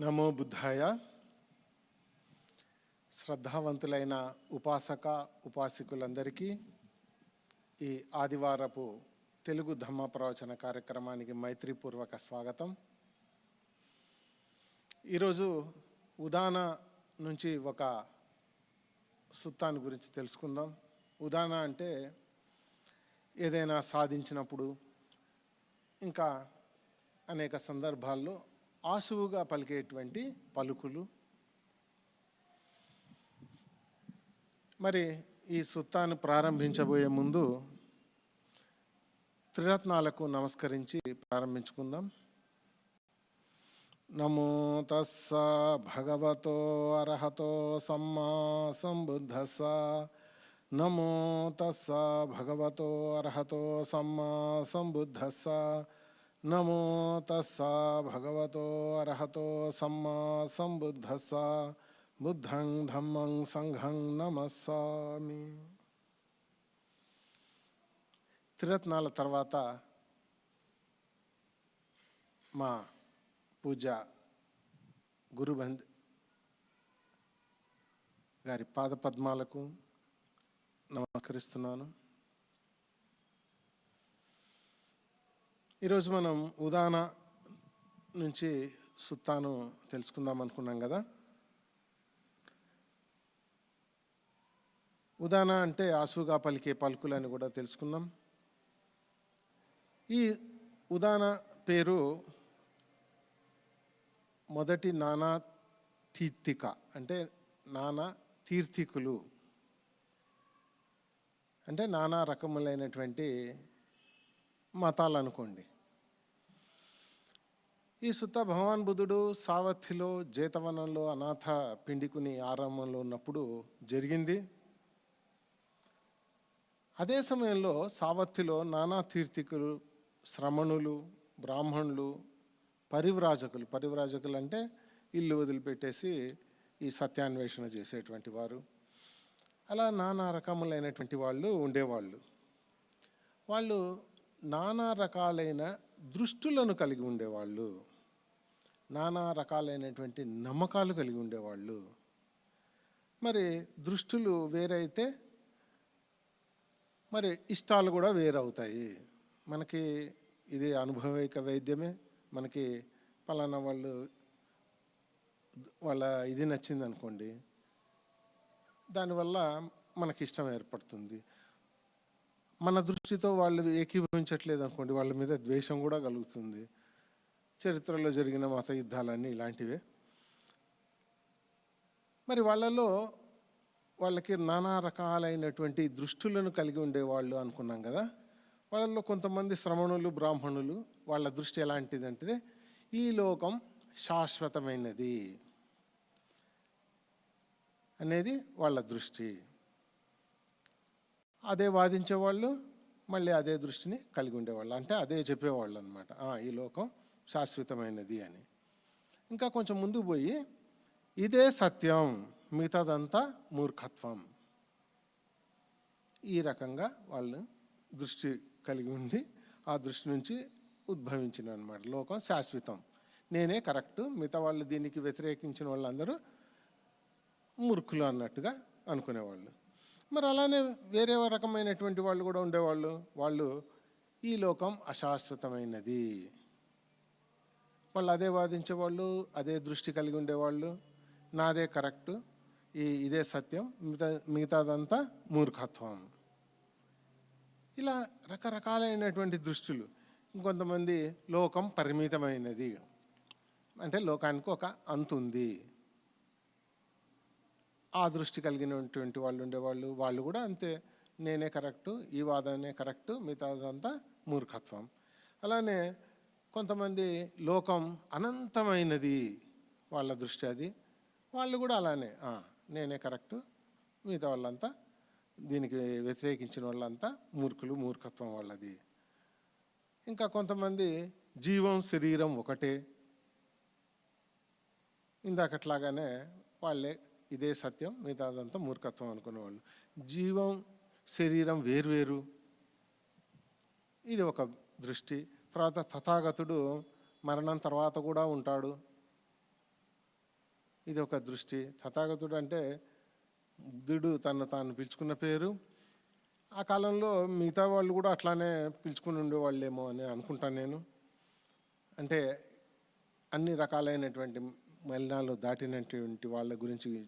నమో బుద్ధాయ. శ్రద్ధావంతులైన ఉపాసక ఉపాసకులందరికీ ఈ ఆదివారపు తెలుగు ధమ్మ ప్రవచన కార్యక్రమానికి మైత్రిపూర్వక స్వాగతం. ఈరోజు ఉదాన నుంచి ఒక సుత్తాన్ని గురించి తెలుసుకుందాం. ఉదాన అంటే ఏదైనా సాధించినప్పుడు ఇంకా అనేక సందర్భాల్లో ఆశువుగా పలికేటువంటి పలుకులు. మరి ఈ సుత్తాను ప్రారంభించబోయే ముందు త్రిరత్నాలకు నమస్కరించి ప్రారంభించుకుందాం. నమో తస్స భగవతో అర్హతో సమ్మా సంబుద్ధస్స నమో తస్స భగవతో అర్హతో సమ్మా సంబుద్ధస్స నమో తస్స భగవతో అర్హతో సమ్మా సంబుద్ధస్స బుద్ధం ధమ్మం సంఘం నమస్సామి. త్రిరత్నాల తర్వాత మా పూజ గురుబంద్ గారి పాద పద్మాలకు నమస్కరిస్తున్నాను. ఈరోజు మనం ఉదాన నుంచి సుత్తాను తెలుసుకుందాం అనుకున్నాం కదా. ఉదాన అంటే ఆసుగా పలికే పలుకులని కూడా తెలుసుకున్నాం ఈ ఉదాన పేరు మొదటి నానా తీర్థిక అంటే నానా తీర్థికులు అంటే నానా రకములైనటువంటి మతాలు అనుకోండి ఈ సుత్త భగవాన్ బుధుడు సావత్తిలో జేతవనంలో అనాథ పిండికుని ఆరంభంలో ఉన్నప్పుడు జరిగింది. అదే సమయంలో సావత్తిలో నానా తీర్థికులు శ్రమణులు బ్రాహ్మణులు పరివ్రాజకులు పరివ్రాజకులు అంటే ఇల్లు వదిలిపెట్టేసి ఈ సత్యాన్వేషణ చేసేటువంటి వారు. అలా నానా రకములైనటువంటి వాళ్ళు ఉండేవాళ్ళు. వాళ్ళు నానా రకాలైన దృష్టులను కలిగి ఉండేవాళ్ళు. నానా రకాలైనటువంటి నమ్మకాలు కలిగి ఉండేవాళ్ళు. మరి దృష్టులు వేరైతే మరి ఇష్టాలు కూడా వేరవుతాయి. మనకి ఇది అనుభవిక వైద్యమే మనకి పలానా వాళ్ళు వాళ్ళ ఇది నచ్చింది అనుకోండి దానివల్ల మనకి ఇష్టం ఏర్పడుతుంది. మన దృష్టితో వాళ్ళు ఏకీభవించట్లేదు అనుకోండి వాళ్ళ మీద ద్వేషం కూడా కలుగుతుంది. చరిత్రలో జరిగిన మత యుద్ధాలన్నీ ఇలాంటివే. మరి వాళ్ళలో వాళ్ళకి నానా రకాలైనటువంటి దృష్టులను కలిగి ఉండేవాళ్ళు అనుకున్నాం కదా. వాళ్ళలో కొంతమంది శ్రమణులు బ్రాహ్మణులు వాళ్ళ దృష్టి ఎలాంటిదంటే ఈ లోకం శాశ్వతమైనది అనేది వాళ్ళ దృష్టి. అదే వాదించేవాళ్ళు మళ్ళీ అదే దృష్టిని కలిగి ఉండేవాళ్ళు. అంటే అదే చెప్పేవాళ్ళు అనమాట ఈ లోకం శాశ్వతమైనది అని. ఇంకా కొంచెం ముందు పోయి ఇదే సత్యం మిగతాదంతా మూర్ఖత్వం. ఈ రకంగా వాళ్ళు దృష్టి కలిగి ఉండి ఆ దృష్టి నుంచి ఉద్భవించిన అనమాట లోకం శాశ్వతం. నేనే కరెక్ట్ మిగతా వాళ్ళు దీనికి వ్యతిరేకించిన వాళ్ళందరూ మూర్ఖులు అన్నట్టుగా అనుకునేవాళ్ళు. మరి అలానే వేరే రకమైనటువంటి వాళ్ళు కూడా ఉండేవాళ్ళు. వాళ్ళు ఈ లోకం అశాశ్వతమైనది. వాళ్ళు అదే వాదించేవాళ్ళు అదే దృష్టి కలిగి ఉండేవాళ్ళు. నాదే కరెక్టు. ఈ ఇదే సత్యం. మిగతా మిగతాదంతా మూర్ఖత్వం. ఇలా రకరకాలైనటువంటి దృష్టిలు. ఇంకొంతమంది లోకం పరిమితమైనది. అంటే లోకానికి ఒక అంతుంది ఆ దృష్టి కలిగినటువంటి వాళ్ళు ఉండేవాళ్ళు. వాళ్ళు కూడా అంతే. నేనే కరెక్టు ఈ వాదనే కరెక్టు మిగతాదంతా మూర్ఖత్వం. అలానే కొంతమంది లోకం అనంతమైనది వాళ్ళ దృష్టి అది. వాళ్ళు కూడా అలానే నేనే కరెక్టు మిగతా వాళ్ళంతా దీనికి వ్యతిరేకించిన వాళ్ళంతా మూర్ఖులు మూర్ఖత్వం వాళ్ళది. ఇంకా కొంతమంది జీవం శరీరం ఒకటే. ఇందాకట్లాగానే వాళ్ళే ఇదే సత్యం మిగతాదంతా మూర్ఖత్వం అనుకునేవాళ్ళు. జీవం శరీరం వేర్వేరు ఇది ఒక దృష్టి. తర్వాత తథాగతుడు మరణం తర్వాత కూడా ఉంటాడు. ఇది ఒక దృష్టి. తథాగతుడు అంటే బుద్ధుడు తను తాను పిలుచుకున్న పేరు. ఆ కాలంలో మిగతా వాళ్ళు కూడా అట్లానే పిలుచుకుని ఉండేవాళ్ళేమో అని అనుకుంటాను నేను. అంటే అన్ని రకాలైనటువంటి మలినాలు దాటినటువంటి వాళ్ళ గురించి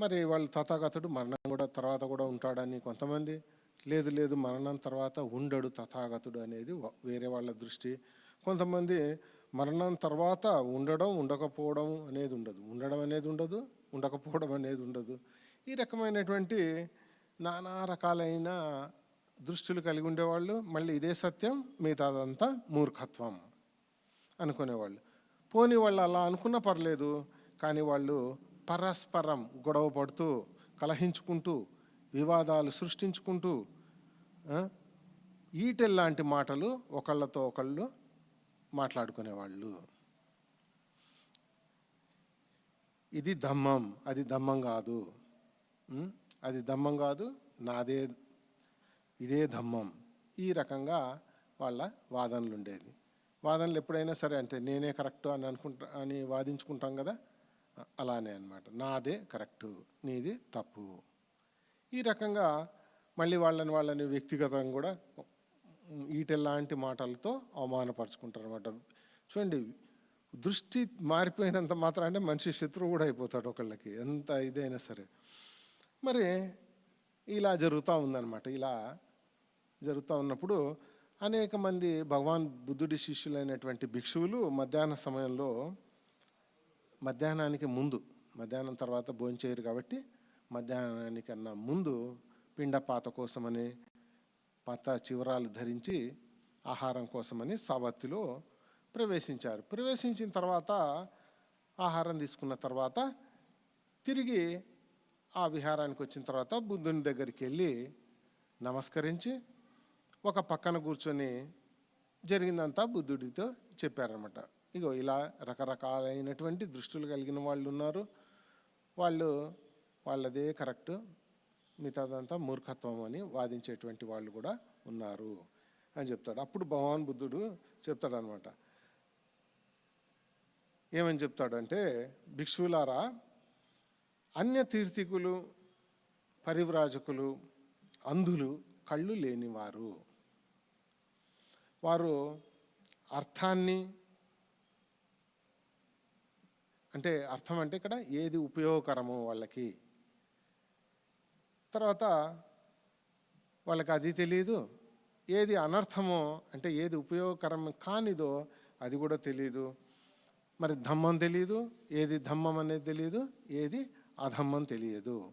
మరి వాళ్ళ తథాగతుడు మరణం కూడా తర్వాత కూడా ఉంటాడని కొంతమంది లేదు లేదు మరణం తర్వాత ఉండడు తథాగతుడు అనేది వేరే వాళ్ళ దృష్టి. కొంతమంది మరణం తర్వాత ఉండడం ఉండకపోవడం అనేది ఉండదు. ఉండడం అనేది ఉండదు ఉండకపోవడం అనేది ఉండదు. ఈ రకమైనటువంటి నానా రకాలైన దృష్టిలు కలిగి ఉండేవాళ్ళు. మళ్ళీ ఇదే సత్యం మిగతాదంతా మూర్ఖత్వం అనుకునేవాళ్ళు. పోని వాళ్ళు అలా అనుకున్న పర్లేదు కానీ వాళ్ళు పరస్పరం గొడవ పడుతూ కలహించుకుంటూ వివాదాలు సృష్టించుకుంటూ ఈటెల్లాంటి మాటలు ఒకళ్ళతో ఒకళ్ళు మాట్లాడుకునేవాళ్ళు. ఇది దమ్మం అది దమ్మం కాదు. అది దమ్మం కాదు నాదే ఇదే ధమ్మం. ఈ రకంగా వాళ్ళ వాదనలు ఉండేది. వాదనలు ఎప్పుడైనా సరే అంతే నేనే కరెక్ట్ అని అనుకుంటా అని వాదించుకుంటాం కదా? అలానే అనమాట నాదే కరెక్టు నీది తప్పు. ఈ రకంగా మళ్ళీ వాళ్ళని వాళ్ళని వ్యక్తిగతంగా కూడా ఈటెల్లాంటి మాటలతో అవమానపరుచుకుంటారు అనమాట చూడండి దృష్టి మారిపోయినంత మాత్రం అంటే మనిషి శత్రువు కూడా అయిపోతాడు ఒకళ్ళకి ఎంత ఇదైనా సరే. మరి ఇలా జరుగుతూ ఉందన్నమాట. ఇలా జరుగుతూ ఉన్నప్పుడు అనేక మంది భగవాన్ బుద్ధుడి శిష్యులైనటువంటి భిక్షువులు మధ్యాహ్న సమయంలో మధ్యాహ్నానికి ముందు మధ్యాహ్నం తర్వాత భోంచేయరు కాబట్టి మధ్యాహ్నానికన్నా ముందు పిండపాత కోసమని పాత చివరాలు ధరించి ఆహారం కోసమని సావత్తిలో ప్రవేశించారు. ప్రవేశించిన తర్వాత ఆహారం తీసుకున్న తర్వాత తిరిగి ఆ విహారానికి వచ్చిన తర్వాత బుద్ధుని దగ్గరికి వెళ్ళి నమస్కరించి ఒక పక్కన కూర్చొని జరిగిందంతా బుద్ధుడితో చెప్పారనమాట ఇగో ఇలా రకరకాలైనటువంటి దృష్టిలు కలిగిన వాళ్ళు ఉన్నారు. వాళ్ళు వాళ్ళదే కరెక్ట్. మిగతాదంతా మూర్ఖత్వం అని వాదించేటువంటి వాళ్ళు కూడా ఉన్నారు అని చెప్తాడు. అప్పుడు భగవాన్ బుద్ధుడు చెప్తాడనమాట. ఏమని చెప్తాడంటే భిక్షువులారా అన్య తీర్థికులు పరివ్రాజకులు అంధులు కళ్ళు లేనివారు. వారు అర్థాన్ని అంటే అర్థం అంటే ఇక్కడ ఏది ఉపయోగకరమో వాళ్ళకి తర్వాత వాళ్ళకి అది తెలియదు ఏది అనర్థమో అంటే ఏది ఉపయోగకరం కానిదో అది కూడా తెలియదు మరి ధమ్మం తెలియదు ఏది ధమ్మం అనేది తెలియదు ఏది అధమ్మం తెలియదు.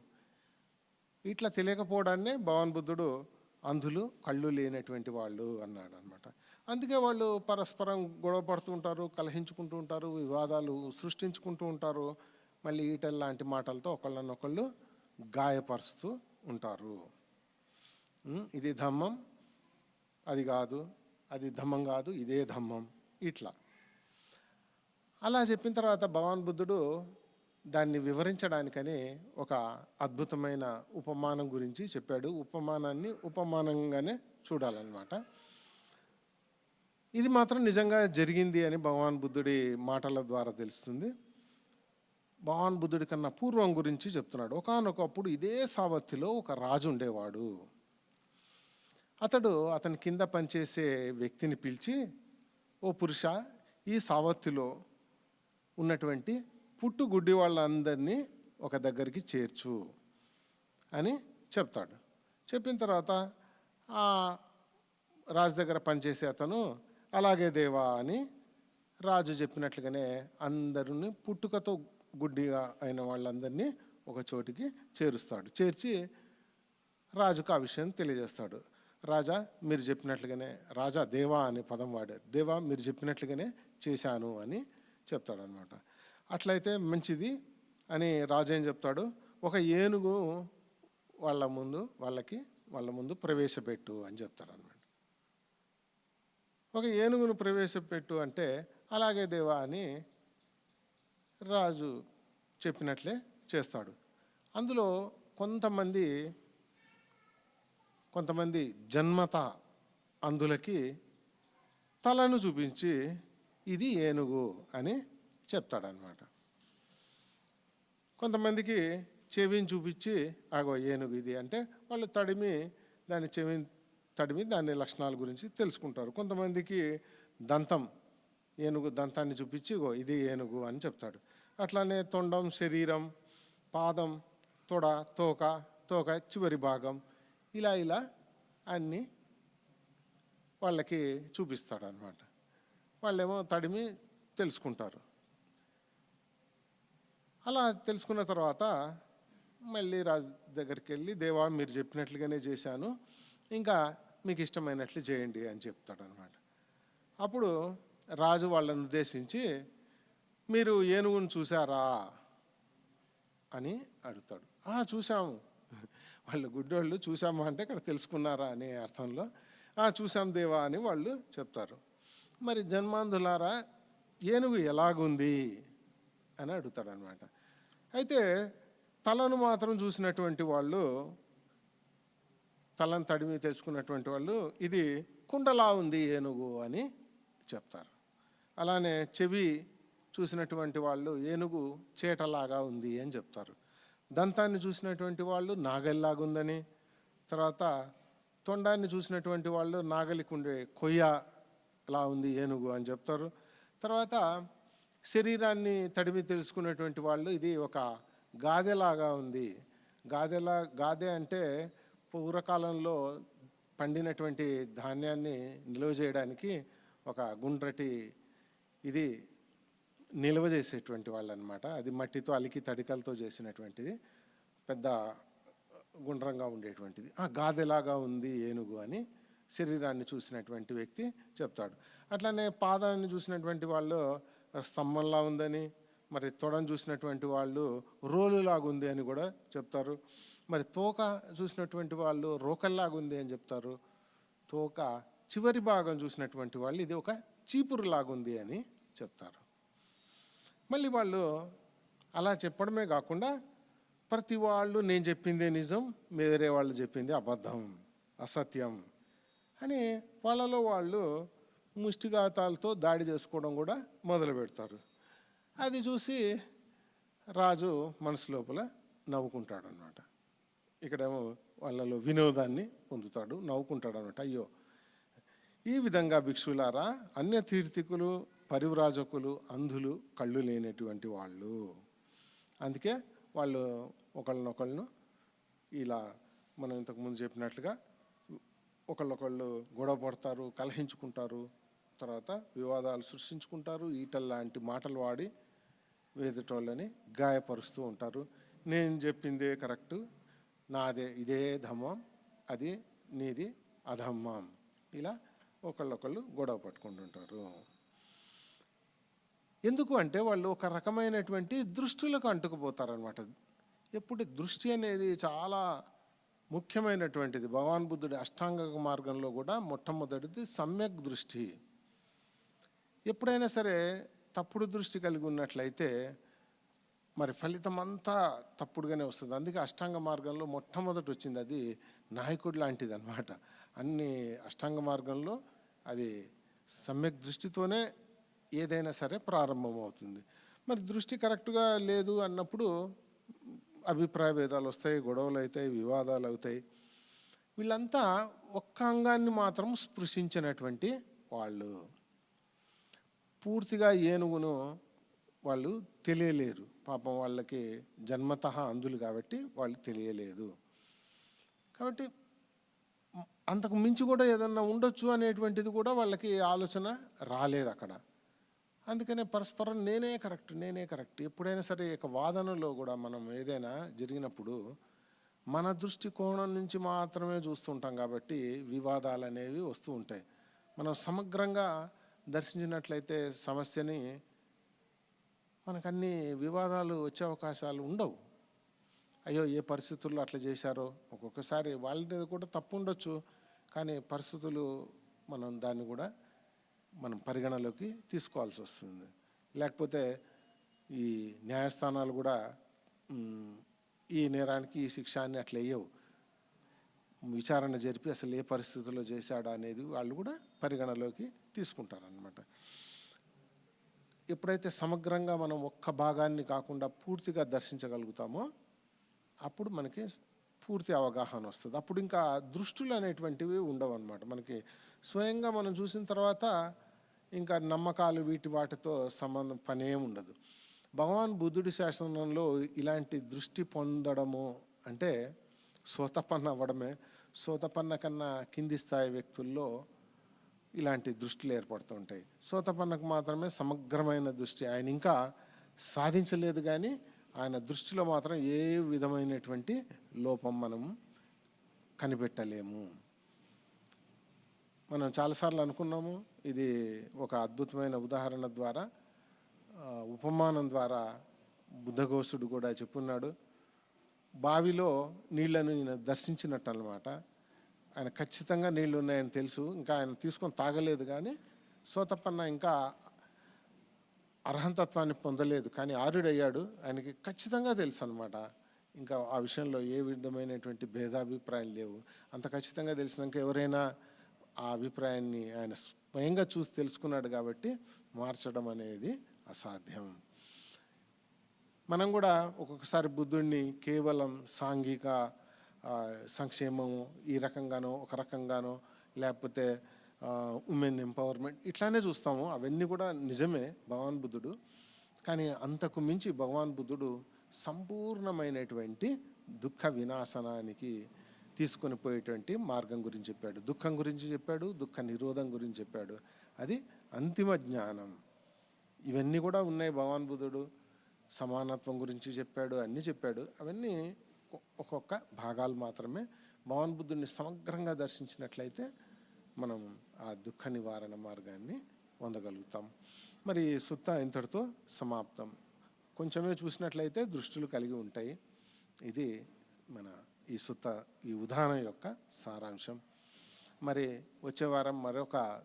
ఇట్లా తెలియకపోవడాన్నే భగవాన్ బుద్ధుడు అంధులు కళ్ళు లేనటువంటి వాళ్ళు అన్నాడు అనమాట అందుకే వాళ్ళు పరస్పరం గొడవ పడుతూ ఉంటారు కలహించుకుంటూ ఉంటారు వివాదాలు సృష్టించుకుంటూ ఉంటారు. మళ్ళీ ఈటల్ లాంటి మాటలతో ఒకళ్ళనొకళ్ళు గాయపరుస్తూ ఉంటారు. ఇది ధమ్మం అది కాదు అది ధమ్మం కాదు ఇదే ధమ్మం ఇట్లా. అలా చెప్పిన తర్వాత భగవాన్ బుద్ధుడు దాన్ని వివరించడానికని ఒక అద్భుతమైన ఉపమానం గురించి చెప్పాడు. ఉపమానాన్ని ఉపమానంగానే చూడాలన్నమాట. ఇది మాత్రం నిజంగా జరిగింది అని భగవాన్ బుద్ధుడి మాటల ద్వారా తెలుస్తుంది. భగవాన్ బుద్ధుడి కన్నా పూర్వం గురించి చెప్తున్నాడు. ఒకానొకప్పుడు ఇదే సావత్తిలో ఒక రాజు ఉండేవాడు. అతడు అతని కింద పనిచేసే వ్యక్తిని పిలిచి ఓ పురుష ఈ సావత్తిలో ఉన్నటువంటి పుట్టు గుడ్డి వాళ్ళందరినీ ఒక దగ్గరికి చేర్చు అని చెప్తాడు. చెప్పిన తర్వాత ఆ రాజు దగ్గర పనిచేసే అతను అలాగే దేవా అని రాజు చెప్పినట్లుగానే అందరిని పుట్టుకతో గుడ్డిగా అయిన వాళ్ళందరినీ ఒక చోటికి చేరుస్తాడు. చేర్చి రాజుకు ఆ విషయం తెలియజేస్తాడు. రాజా మీరు చెప్పినట్లుగానే రాజా దేవా అనే పదం వాడారు దేవా మీరు చెప్పినట్లుగానే చేశాను అని చెప్తాడు అనమాట అట్లయితే మంచిది అని రాజు ఏం చెప్తాడు? ఒక ఏనుగు వాళ్ళ ముందు వాళ్ళకి వాళ్ళ ముందు ప్రవేశపెట్టు అని చెప్తాడు అనమాట ఒక ఏనుగును ప్రవేశపెట్టు అంటే అలాగే దేవా అని రాజు చెప్పినట్లే చేస్తాడు. అందులో కొంతమంది కొంతమంది జన్మత అందులకి తలను చూపించి ఇది ఏనుగు అని చెప్తాడనమాట కొంతమందికి చెవిని చూపించి ఆగో ఏనుగు ఇది అంటే వాళ్ళు తడిమి దాని చెవిని తడిమి దాని లక్షణాల గురించి తెలుసుకుంటారు. కొంతమందికి దంతం ఏనుగు దంతాన్ని చూపించి ఇగో ఇది ఏనుగు అని చెప్తాడు. అట్లానే తొండం శరీరం పాదం తొడ తోక తోక చివరి భాగం ఇలా ఇలా అన్నీ వాళ్ళకి చూపిస్తాడు అనమాట వాళ్ళేమో తడిమి తెలుసుకుంటారు. అలా తెలుసుకున్న తర్వాత మళ్ళీ రాజు దగ్గరికి వెళ్ళి దేవా మీరు చెప్పినట్లుగానే చేశాను. ఇంకా మీకు ఇష్టమైనట్లు చేయండి అని చెప్తాడనమాట అప్పుడు రాజు వాళ్ళని ఉద్దేశించి మీరు ఏనుగును చూసారా అని అడుగుతాడు. "ఆ, చూసాము వాళ్ళు గుడ్డోళ్ళు చూసామా అంటే ఇక్కడ తెలుసుకున్నారా అనే అర్థంలో "ఆ, చూసాం దేవా అని వాళ్ళు చెప్తారు. మరి జన్మాంధులారా ఏనుగు ఎలాగుంది? అని అడుగుతాడు అనమాట అయితే తలను మాత్రం చూసినటువంటి వాళ్ళు తలను తడిమి తెచ్చుకున్నటువంటి వాళ్ళు ఇది కుండలా ఉంది ఏనుగు అని చెప్తారు. అలానే చెవి చూసినటువంటి వాళ్ళు ఏనుగు చేటలాగా ఉంది అని చెప్తారు. దంతాన్ని చూసినటువంటి వాళ్ళు నాగలిలాగుందని తర్వాత తొండాన్ని చూసినటువంటి వాళ్ళు నాగలికి ఉండే కొయ్యలా ఉంది ఏనుగు అని చెప్తారు. తర్వాత శరీరాన్ని తడిమి తెలుసుకునేటువంటి వాళ్ళు ఇది ఒక గాదెలాగా ఉంది. గాదెలా గాదె అంటే పూర్వకాలంలో పండినటువంటి ధాన్యాన్ని నిల్వ చేయడానికి ఒక గుండ్రటి ఇది నిల్వ చేసేటువంటి వాళ్ళు అనమాట అది మట్టితో అలికి తడికలతో చేసినటువంటిది. పెద్ద గుండ్రంగా ఉండేటువంటిది. ఆ గాదెలాగా ఉంది ఏనుగు అని శరీరాన్ని చూసినటువంటి వ్యక్తి చెప్తాడు. అట్లానే పాదాన్ని చూసినటువంటి వాళ్ళు స్తంభంలా ఉందని మరి తొడను చూసినటువంటి వాళ్ళు రోలులాగా ఉంది అని కూడా చెప్తారు. మరి తోక చూసినటువంటి వాళ్ళు రోకల్లాగా ఉంది అని చెప్తారు. తోక చివరి భాగం చూసినటువంటి వాళ్ళు ఇది ఒక చీపురులాగా ఉంది అని చెప్తారు. మళ్ళీ వాళ్ళు అలా చెప్పడమే కాకుండా ప్రతి వాళ్ళు నేను చెప్పిందే నిజం వేరే వాళ్ళు చెప్పింది అబద్ధం అసత్యం అని వాళ్ళలో వాళ్ళు ముష్టిఘాతాలతో దాడి చేసుకోవడం కూడా మొదలు పెడతారు. అది చూసి రాజు మనసు లోపల నవ్వుకుంటాడు అనమాట ఇక్కడేమో వాళ్ళలో వినోదాన్ని పొందుతాడు నవ్వుకుంటాడు అనమాట అయ్యో ఈ విధంగా భిక్షులారా అన్య తీర్థికులు పరివ్రాజకులు అంధులు కళ్ళు లేనటువంటి వాళ్ళు. అందుకే వాళ్ళు ఒకళ్ళనొకళ్ళను ఇలా మనం ఇంతకుముందు చెప్పినట్లుగా ఒకళ్ళొకళ్ళు గొడవ పడతారు కలహించుకుంటారు తర్వాత వివాదాలు సృష్టించుకుంటారు ఈటల్ లాంటి మాటలు వాడి వేదిటోళ్ళని గాయపరుస్తూ ఉంటారు. నేను చెప్పిందే కరెక్టు నాదే ఇదే ధమ్మం అది నీది అధమ్మం ఇలా ఒకళ్ళొకళ్ళు గొడవ పట్టుకుంటుంటారు. ఎందుకు అంటే వాళ్ళు ఒక రకమైనటువంటి దృష్టిలకు అంటుకుపోతారనమాట ఎప్పుడు దృష్టి అనేది చాలా ముఖ్యమైనటువంటిది. భగవాన్ బుద్ధుడి అష్టాంగ మార్గంలో కూడా మొట్టమొదటిది సమ్యక్ దృష్టి. ఎప్పుడైనా సరే తప్పుడు దృష్టి కలిగి ఉన్నట్లయితే మరి ఫలితం అంతా తప్పుడుగానే వస్తుంది. అందుకే అష్టాంగ మార్గంలో మొట్టమొదటి వచ్చింది అది నాయకుడు లాంటిది అనమాట అన్ని అష్టాంగ మార్గంలో అది సమ్యక్ దృష్టితోనే ఏదైనా సరే ప్రారంభమవుతుంది. మరి దృష్టి కరెక్ట్గా లేదు అన్నప్పుడు అభిప్రాయ భేదాలు వస్తాయి గొడవలు అవుతాయి వివాదాలు అవుతాయి. వీళ్ళంతా ఒక్క అంగాన్ని మాత్రం స్పృశించినటువంటి వాళ్ళు. పూర్తిగా ఏనుగును వాళ్ళు తెలియలేరు. పాపం వాళ్ళకి జన్మత అందులు కాబట్టి వాళ్ళు తెలియలేదు. కాబట్టి అంతకు మించి కూడా ఏదన్నా ఉండొచ్చు అనేటువంటిది కూడా వాళ్ళకి ఆలోచన రాలేదు అక్కడ అందుకనే పరస్పరం నేనే కరెక్ట్ నేనే కరెక్ట్. ఎప్పుడైనా సరే ఇక వాదనలో కూడా మనం ఏదైనా జరిగినప్పుడు మన దృష్టికోణం నుంచి మాత్రమే చూస్తుంటాం కాబట్టి వివాదాలు అనేవి వస్తూ ఉంటాయి. మనం సమగ్రంగా దర్శించినట్లయితే సమస్యని మనకు అన్ని వివాదాలు వచ్చే అవకాశాలు ఉండవు. అయ్యో ఏ పరిస్థితుల్లో అట్లా చేశారో? ఒక్కొక్కసారి వాళ్ళ కూడా తప్పు ఉండొచ్చు. కానీ పరిస్థితులు మనం దాన్ని కూడా మనం పరిగణలోకి తీసుకోవాల్సి వస్తుంది. లేకపోతే ఈ న్యాయస్థానాలు కూడా ఈ నేరానికి ఈ శిక్ష అని అట్లా వేయవు. విచారణ జరిపి అసలు ఏ పరిస్థితుల్లో చేశాడా అనేది వాళ్ళు కూడా పరిగణలోకి తీసుకుంటారనమాట ఎప్పుడైతే సమగ్రంగా మనం ఒక్క భాగాన్ని కాకుండా పూర్తిగా దర్శించగలుగుతామో అప్పుడు మనకి పూర్తి అవగాహన వస్తుంది. అప్పుడు ఇంకా దృష్టులు అనేటువంటివి ఉండవు అనమాట మనకి స్వయంగా మనం చూసిన తర్వాత ఇంకా నమ్మకాలు వీటి వాటితో సంబంధం పనే ఉండదు భగవాన్ బుద్ధుడి శాసనంలో ఇలాంటి దృష్టి పొందడము అంటే సోతపన్న అవ్వడమే. సోతపన్న కన్నా కింది స్థాయి వ్యక్తుల్లో ఇలాంటి దృష్టిలు ఏర్పడుతూ ఉంటాయి సోతపన్నకు మాత్రమే సమగ్రమైన దృష్టి. ఆయన ఇంకా సాధించలేదు కానీ ఆయన దృష్టిలో మాత్రం ఏ విధమైనటువంటి లోపం మనం కనిపెట్టలేము. మనం చాలాసార్లు అనుకున్నాము ఇది ఒక అద్భుతమైన ఉదాహరణ ద్వారా ఉపమానం ద్వారా బుద్ధఘోషుడు కూడా చెప్పున్నాడు. బావిలో నీళ్ళను ఈయన దర్శించినట్టు అనమాట ఆయన ఖచ్చితంగా నీళ్ళు ఉన్నాయని తెలుసు. ఇంకా ఆయన తీసుకొని తాగలేదు కానీ సోతపన్న ఇంకా అర్హంతత్వాన్ని పొందలేదు. కానీ ఆరుడయ్యాడు. ఆయనకి ఖచ్చితంగా తెలుసు అనమాట ఇంకా ఆ విషయంలో ఏ విధమైనటువంటి భేదాభిప్రాయం లేవు. అంత ఖచ్చితంగా తెలిసినాక ఎవరైనా ఆ అభిప్రాయాన్ని ఆయన స్వయంగా చూసి తెలుసుకున్నాడు కాబట్టి మార్చడం అనేది అసాధ్యం. మనం కూడా ఒక్కొక్కసారి బుద్ధుడిని కేవలం సాంఘిక సంక్షేమము ఈ రకంగానో ఒక రకంగానో లేకపోతే ఉమెన్ ఎంపవర్మెంట్ ఇట్లానే చూస్తాము. అవన్నీ కూడా నిజమే భగవాన్ బుద్ధుడు. కానీ అంతకు మించి భగవాన్ బుద్ధుడు సంపూర్ణమైనటువంటి దుఃఖ వినాశనానికి తీసుకొని పోయేటువంటి మార్గం గురించి చెప్పాడు. దుఃఖం గురించి చెప్పాడు దుఃఖ నిరోధం గురించి చెప్పాడు. అది అంతిమ జ్ఞానం. ఇవన్నీ కూడా ఉన్నాయి భగవాన్ బుధుడు. సమానత్వం గురించి చెప్పాడు అన్నీ చెప్పాడు. అవన్నీ ఒక్కొక్క భాగాలు మాత్రమే భగవాన్ బుద్ధుడిని సమగ్రంగా దర్శించినట్లయితే మనం ఆ దుఃఖ నివారణ మార్గాన్ని పొందగలుగుతాం. మరి సుత్త ఇంతటితో సమాప్తం. కొంచెమే చూసినట్లయితే దృష్టిలు కలిగి ఉంటాయి. ఇది మన ఈ సుత్త ఈ ఉదాహరణ యొక్క సారాంశం. మరి వచ్చే వారం మరొక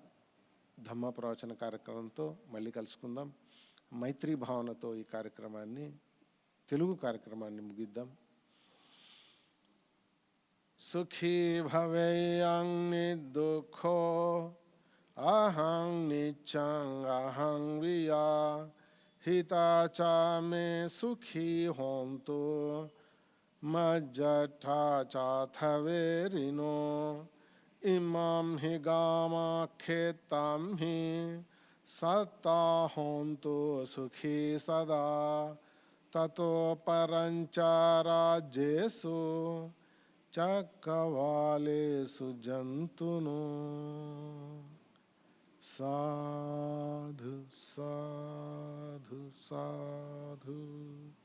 ధమ్మ ప్రవచన కార్యక్రమంతో మళ్ళీ కలుసుకుందాం. మైత్రి భావనతో ఈ కార్యక్రమాన్ని తెలుగు కార్యక్రమాన్ని ముగిద్దాం. సుఖీ భవేయం దుఃఖో అహం నిత్యం అహం వియా హితా చ మే సుఖీ హోంతు मज्जठा चाथवेरिनो इमाम हि गामाख्येतां हि सत्ताहोन्तु सुखी सदा। ततो परञ्च राज्येषु चक्रवालेषु जन्तुनो। साधु साधु साधु।